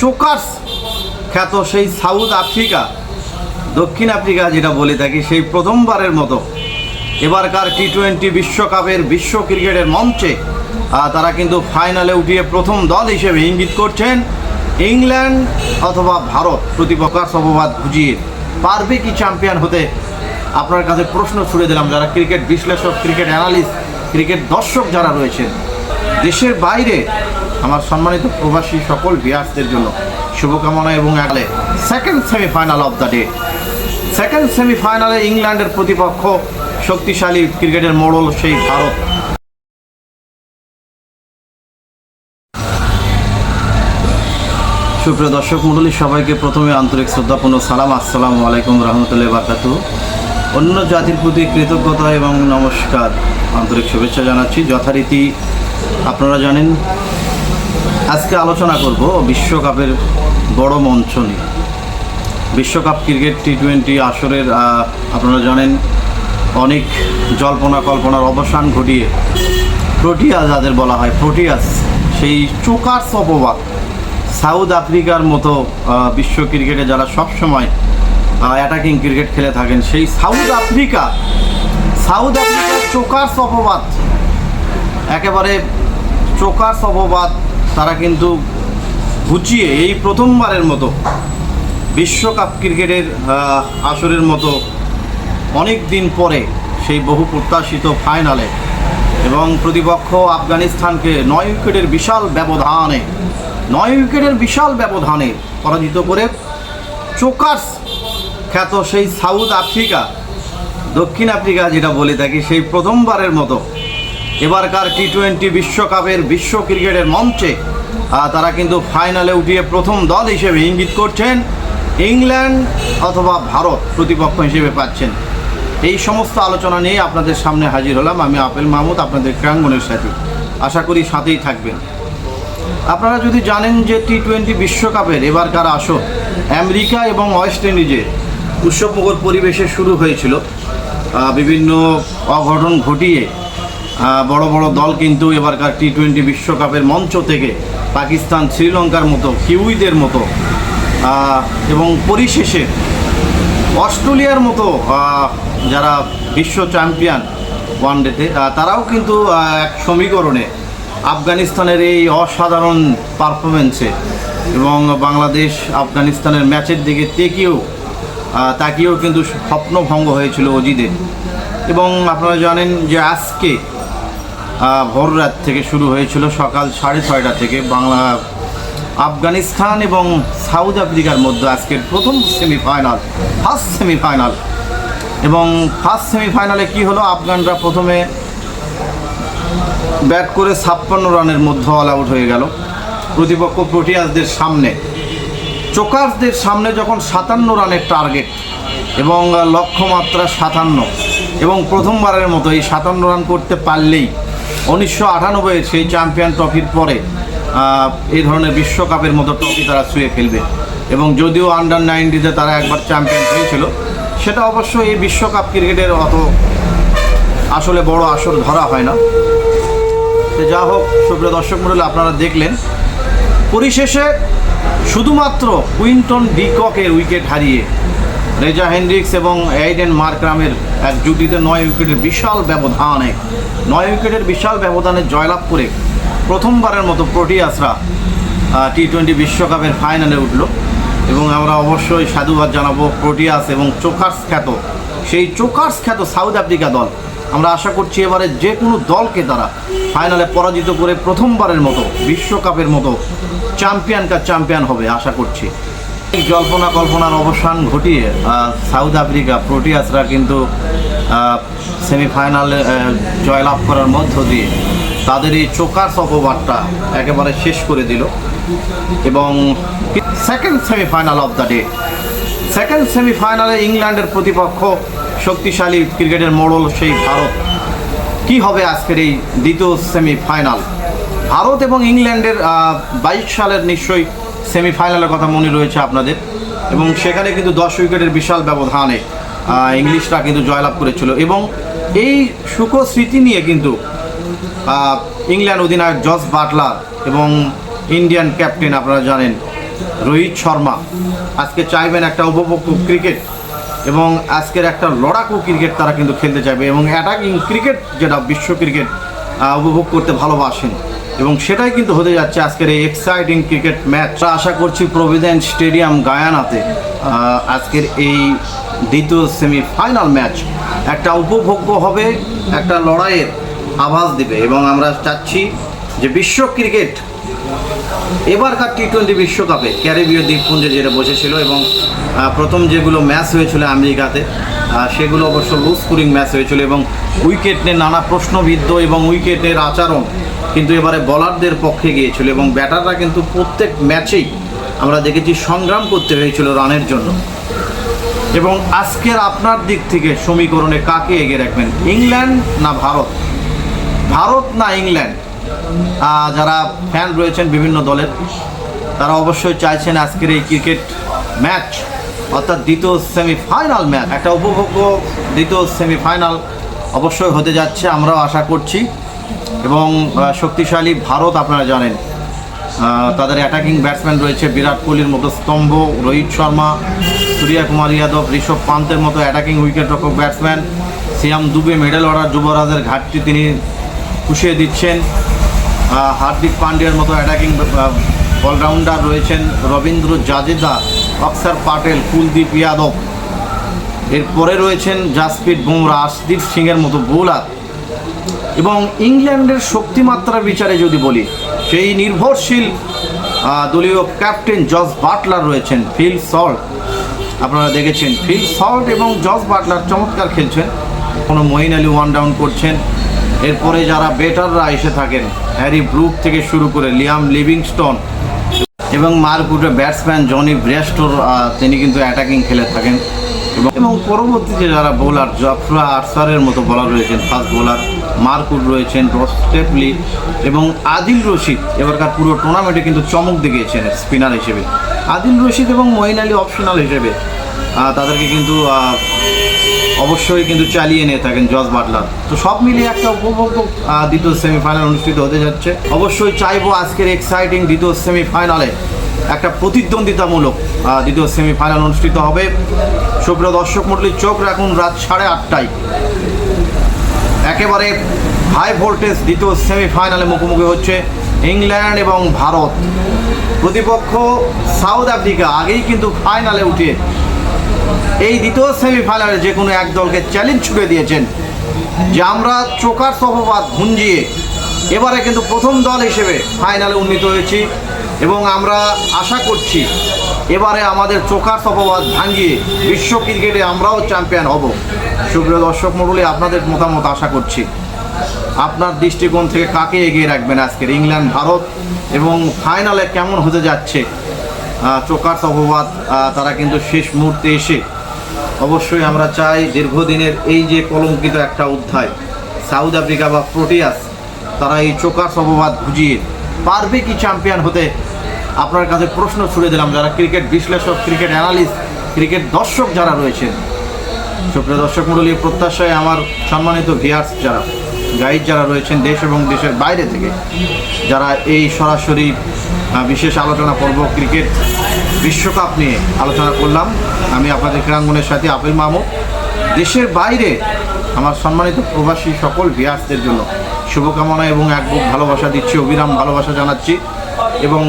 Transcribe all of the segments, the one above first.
Chokers খ্যাত সেই South Africa, দক্ষিণ আফ্রিকা যেটা বলে থাকি, সেই প্রথমবারের মতো। এবারকার টি টোয়েন্টি বিশ্বকাপের বিশ্ব ক্রিকেটের মঞ্চে তারা কিন্তু ফাইনালে উঠিয়ে প্রথম দল হিসেবে ইঙ্গিত করছেন ইংল্যান্ড অথবা ভারত। প্রতিপক্ষার অপবাদ বুঝিয়ে পারবে কি চ্যাম্পিয়ন হতে? আপনার কাছে প্রশ্ন ছুড়ে দিলাম, যারা ক্রিকেট বিশ্লেষক, ক্রিকেট অ্যানালিস্ট, ক্রিকেট দর্শক যারা রয়েছেন। দেশের বাইরে আমার সম্মানিত প্রবাসী সকল ভিয়ার্সদের জন্য শুভকামনা এবং আগালে second semifinal of the day second সেমিফাইনালে ইংল্যান্ডের প্রতিপক্ষ শক্তিশালী ক্রিকেটের মোড়ল সেই ভারত। সুপ্রিয় দর্শক মণ্ডলী, সবাইকে প্রথমে আন্তরিক শ্রদ্ধাপূর্ণ সালাম। আসসালামু আলাইকুম রহমতুল্লাহ বারকাতু অন্য জাতির প্রতি কৃতজ্ঞতা এবং নমস্কার। আন্তরিক শুভেচ্ছা জানাচ্ছি। যথারীতি আপনারা জানেন, আজকে আলোচনা করব বিশ্বকাপের বড় মঞ্চ নিয়ে। বিশ্বকাপ ক্রিকেট টি টোয়েন্টি আসরের আপনারা জানেন, অনেক জল্পনা কল্পনার অবসান ঘটিয়ে প্রোটিয়াস যাদের বলা হয়, প্রোটিয়াস, সেই চোকার্স অপবাদ সাউথ আফ্রিকার মতো বিশ্ব ক্রিকেটে যারা সবসময় অ্যাটাকিং ক্রিকেট খেলে থাকেন, সেই সাউথ আফ্রিকা, সাউথ আফ্রিকার চোকার্স অপবাদ একেবারে চোকার্স অপবাদ তারা কিন্তু ঘুচিয়ে এই প্রথমবারের মতো বিশ্বকাপ ক্রিকেটের আসরের মতো অনেক দিন পরে সেই বহু প্রত্যাশিত ফাইনালে এবং প্রতিপক্ষ আফগানিস্তানকে নয় উইকেটের বিশাল ব্যবধানে, নয় উইকেটের বিশাল ব্যবধানে পরাজিত করে চোকার্স খ্যাত সেই সাউথ আফ্রিকা, দক্ষিণ আফ্রিকা যেটা বলে থাকি, সেই প্রথমবারের মতো এবারকার টি টোয়েন্টি বিশ্বকাপের বিশ্ব ক্রিকেটের মঞ্চে তারা কিন্তু ফাইনালে উঠিয়ে প্রথম দল হিসেবে ইঙ্গিত করছেন ইংল্যান্ড অথবা ভারত প্রতিপক্ষ হিসেবে পাচ্ছেন। এই সমস্ত আলোচনা নিয়ে আপনাদের সামনে হাজির হলাম আমি আপেল মাহমুদ, আপনাদের ক্রাঙ্গনের সাথে। আশা করি সাথেই থাকবেন। আপনারা যদি জানেন যে টি টোয়েন্টি বিশ্বকাপের এবারকার আসর আমেরিকা এবং ওয়েস্ট ইন্ডিজে উৎসবমুখর পরিবেশে শুরু হয়েছিল বিভিন্ন অঘটন ঘটিয়ে বড় বড় দল কিন্তু এবারকার টি টোয়েন্টি বিশ্বকাপের মঞ্চ থেকে পাকিস্তান, শ্রীলঙ্কার মতো, কিউইদের মতো এবং পরিশেষে অস্ট্রেলিয়ার মতো যারা বিশ্ব চ্যাম্পিয়ন ওয়ানডেতে তারাও কিন্তু এক সমীকরণে আফগানিস্তানের এই অসাধারণ পারফরমেন্সে এবং বাংলাদেশ আফগানিস্তানের ম্যাচের দিকে তেকিয়েও তাকিয়েও কিন্তু স্বপ্নভঙ্গ হয়েছিল অজিদের এবং আপনারা জানেন যে আজকে ভোর রাত থেকে শুরু হয়েছিল সকাল সাড়ে ছয়টা থেকে বাংলা, আফগানিস্তান এবং সাউথ আফ্রিকার মধ্যে আজকের প্রথম সেমিফাইনাল ফার্স্ট সেমিফাইনাল। এবং ফার্স্ট সেমিফাইনালে কি হলো? আফগানরা প্রথমে ব্যাট করে ছাপ্পান্ন রানের মধ্যে অল আউট হয়ে গেল। প্রতিপক্ষ প্রোটিয়াসদের সামনে। চোকার্সদের সামনে যখন সাতান্ন রানের টার্গেট এবং লক্ষ্যমাত্রা সাতান্ন এবং প্রথমবারের মতো এই সাতান্ন রান করতে পারলেই উনিশশো আটানব্বইয়ের সেই চ্যাম্পিয়ন ট্রফির পরে এই ধরনের বিশ্বকাপের মতো ট্রফি তারা ছুঁয়ে ফেলবে। এবং যদিও আন্ডার নাইনটিতে তারা একবার চ্যাম্পিয়ন হয়েছিল, সেটা অবশ্য এই বিশ্বকাপ ক্রিকেটের অত আসলে বড় আসর ধরা হয় না। তো যা হোক, সুপ্রিয় দর্শক মন্ডলী আপনারা দেখলেন, পরিশেষে শুধুমাত্র কুইন্টন ডিককের উইকেট হারিয়ে রেজা হেন্ড্রিক্স এবং এইডেন মার্করামের এক জুটিতে নয় উইকেটের বিশাল ব্যবধানে, নয় উইকেটের বিশাল ব্যবধানে জয়লাভ করে প্রথমবারের মতো প্রোটিয়াসরা টি টোয়েন্টি বিশ্বকাপের ফাইনালে উঠল। এবং আমরা অবশ্যই সাধুবাদ জানাব প্রোটিয়াস এবং চোকার্স খ্যাত, সেই চোকার্স খ্যাত সাউথ আফ্রিকা দল। আমরা আশা করছি এবারে যে কোনো দলকে তারা ফাইনালে পরাজিত করে প্রথমবারের মতো বিশ্বকাপের মতো চ্যাম্পিয়ন কা চ্যাম্পিয়ন হবে, আশা করছি। জল্পনা কল্পনার অবসান ঘটিয়ে সাউথ আফ্রিকা, প্রোটিয়াসরা কিন্তু সেমিফাইনালে জয়লাভ করার মধ্য দিয়ে তাদের এই চোকার্স অপবাদটা একেবারে শেষ করে দিল। এবং second semifinal of the day second সেমিফাইনালে ইংল্যান্ডের প্রতিপক্ষ শক্তিশালী ক্রিকেটের মোড়ল সেই ভারত। কি হবে আজকের এই দ্বিতীয় সেমিফাইনাল ভারত এবং ইংল্যান্ডের বাইশ সালের নিশ্চয়ই সেমিফাইনালের কথা মনে রয়েছে আপনাদের। এবং সেখানে কিন্তু দশ উইকেটের বিশাল ব্যবধানে ইংলিশরা কিন্তু জয়লাভ করেছিল। এবং এই সুখ স্মৃতি নিয়ে কিন্তু ইংল্যান্ড অধিনায়ক জস বাটলার এবং ইন্ডিয়ান ক্যাপ্টেন আপনারা জানেন, রোহিত শর্মা আজকে চাইবেন একটা উপভোগ্য ক্রিকেট এবং আজকের একটা লড়াকু ক্রিকেট তারা কিন্তু খেলতে চাইবে এবং অ্যাটাকিং ক্রিকেট যেটা বিশ্ব ক্রিকেট উপভোগ করতে ভালোবাসেন। এবং সেটাই কিন্তু হতে যাচ্ছে আজকের এই এক্সাইটিং ক্রিকেট ম্যাচ আশা করছি প্রভিডেন্ট স্টেডিয়াম গায়ানাতে আজকের এই দ্বিতীয় সেমিফাইনাল ম্যাচ একটা উপভোগ্য হবে, একটা লড়াইয়ের আভাস দিবে এবং আমরা চাচ্ছি যে বিশ্ব ক্রিকেট এবারকার টি টোয়েন্টি বিশ্বকাপে ক্যারিবীয় দ্বীপপুঞ্জে যেটা বসেছিল এবং প্রথম যেগুলো ম্যাচ হয়েছিল আমেরিকাতে সেগুলো অবশ্য লুজ স্কোরিং ম্যাচ হয়েছিল এবং উইকেট নিয়ে নানা প্রশ্নবিদ্ধ এবং উইকেটের আচরণ কিন্তু এবারে বলারদের পক্ষে গিয়েছিল এবং ব্যাটাররা কিন্তু প্রত্যেক ম্যাচেই আমরা দেখেছি সংগ্রাম করতে হয়েছিল রানের জন্য। এবং আজকের আপনার দিক থেকে সমীকরণে কাকে এগিয়ে রাখবেন? ইংল্যান্ড না ভারত? ভারত না ইংল্যান্ড? যারা ফ্যান রয়েছেন বিভিন্ন দলের, তারা অবশ্যই চাইছেন আজকের এই ক্রিকেট ম্যাচ অর্থাৎ দ্বিতীয় সেমিফাইনাল ম্যাচ একটা উপভোগ্য দ্বিতীয় সেমিফাইনাল অবশ্যই হতে যাচ্ছে, আমরাও আশা করছি। এবং শক্তিশালী ভারত আপনারা জানেন। তাদের অ্যাটাকিং ব্যাটসম্যান রয়েছে বিরাট কোহলির মতো স্তম্ভ, রোহিত শর্মা, সূর্যা কুমার যাদব, ঋষভ পান্তের মতো অ্যাটাকিং উইকেট রক্ষক batsman Shivam Dube middle order যুবরাজের ঘাটতি তিনি পুষিয়ে দিচ্ছেন। হার্দিক পান্ডিয়ার মতো অ্যাটাকিং অলরাউন্ডার রয়েছেন রবীন্দ্র জাদেজা অক্সার পাটেল, কুলদীপ যাদব। এরপরে রয়েছেন জাসপ্রীত বুমরা, আশদীপ সিংয়ের মতো বোলার এবং ইংল্যান্ডের শক্তিমাত্রার বিচারে যদি বলি, সেই নির্ভরশীল দলীয় ক্যাপ্টেন জস বাটলার রয়েছেন ফিল সল্ট। আপনারা দেখেছেন ফিল সল্ট এবং জস বাটলার চমৎকার খেলছেন। কোনো মঈন আলী ওয়ান ডাউন করছেন। এরপরে যারা বেটাররা এসে থাকেন, হ্যারি ব্রুক থেকে শুরু করে লিয়াম লিভিংস্টন এবং মারকুটে ব্যাটসম্যান জনি ব্রেস্টোর তিনি কিন্তু অ্যাটাকিং খেলে থাকেন। এবং পরবর্তীতে যারা বোলার জাফরা আরসারের মতো বোলার রয়েছেন ফাস্ট বোলার মারকুট রয়েছেন রস্টেপলি এবং আদিল রশিদ। এবারকার পুরো টুর্নামেন্টে কিন্তু চমক দেখিয়েছেন স্পিনার হিসেবে। আদিল রশিদ এবং মঈন আলী অপশনাল হিসেবে। তাদেরকে কিন্তু অবশ্যই কিন্তু চালিয়ে নিয়ে থাকেন জজ বাটলার। তো সব মিলিয়ে একটা উপভোগ্য দ্বিতীয় সেমিফাইনাল অনুষ্ঠিত হতে যাচ্ছে। অবশ্যই চাইব আজকের এক্সাইটিং দ্বিতীয় সেমিফাইনালে একটা প্রতিদ্বন্দ্বিতামূলক দ্বিতীয় সেমিফাইনাল অনুষ্ঠিত হবে। সুপ্রিয় দর্শক মন্ডলী চোখ রাখুন রাত সাড়ে আটটায়। একেবারে হাই ভোল্টেজ দ্বিতীয় সেমিফাইনালে মুখোমুখি হচ্ছে ইংল্যান্ড এবং ভারত। প্রতিপক্ষ সাউথ আফ্রিকা আগেই কিন্তু ফাইনালে উঠে এই দ্বিতীয় সেমিফাইনালে যে কোনো এক দলকে চ্যালেঞ্জ ছুড়ে দিয়েছেন, যে আমরা চোকার সহবাদ ভুঞ্জিয়ে এবারে কিন্তু প্রথম দল হিসেবে ফাইনালে উন্নীত হয়েছি। এবং আমরা আশা করছি এবারে আমাদের চোখার সহবাদ ভাঙিয়ে বিশ্ব ক্রিকেটে আমরাও চ্যাম্পিয়ন হব। সুপ্রিয় দর্শক মণ্ডলী আপনাদের মতামত আশা করছি। আপনার দৃষ্টিকোণ থেকে কাকে এগিয়ে রাখবেন আজকের ইংল্যান্ড ভারত এবং ফাইনালে কেমন হতে যাচ্ছে? চোকার আহ, তারা কিন্তু শেষ মুহূর্তে এসে অবশ্যই আমরা চাই দীর্ঘদিনের এই যে কলঙ্কিত একটা অধ্যায় সাউথ আফ্রিকা বা প্রোটিয়াস তারা এই চোকার সহবাদ বুঝিয়ে পারবে কি চ্যাম্পিয়ন হতে? আপনার কাছে প্রশ্ন ছুড়ে দিলাম, যারা ক্রিকেট বিশ্লেষক ক্রিকেট অ্যানালিস্ট ক্রিকেট দর্শক যারা রয়েছেন। সুপ্রিয় দর্শক মণ্ডলী, প্রত্যাশায় আমার সম্মানিত ভিয়ার্স যারা গাইড যারা রয়েছেন দেশ এবং দেশের বাইরে থেকে, যারা এই সরাসরি বিশেষ আলোচনা পর্ব ক্রিকেট বিশ্বকাপ নিয়ে আলোচনা করলাম। আমি আপনাদের ক্রীড়াঙ্গনের সাথে আপিল মামু। দেশের বাইরে আমার সম্মানিত প্রবাসী সকল ভিয়ার্সদের জন্য শুভকামনা এবং এক বুক ভালোবাসা দিচ্ছি, অবিরাম ভালোবাসা জানাচ্ছি। এবং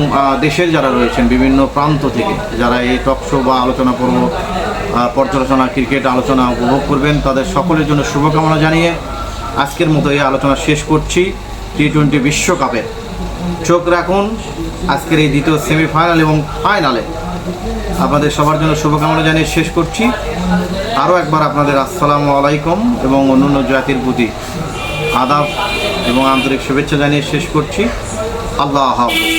দেশের যারা রয়েছেন, বিভিন্ন প্রান্ত থেকে যারা এই টক শো বা আলোচনা পর্ব পর্যালোচনা, ক্রিকেট আলোচনা উপভোগ করবেন, তাদের সকলের জন্য শুভকামনা জানিয়ে আজকের মতো এই আলোচনা শেষ করছি টি টোয়েন্টি বিশ্বকাপের। চোখ রাখুন, আজকের এই দ্বিতীয় সেমিফাইনাল এবং ফাইনালে আপনাদের সবার জন্য শুভকামনা জানিয়ে শেষ করছি। আরও একবার আপনাদের আসসালামু আলাইকুম এবং অন্যান্য জাতির প্রতি আদাব। এবং আন্তরিক শুভেচ্ছা জানিয়ে শেষ করছি। আল্লাহ হাফেজ।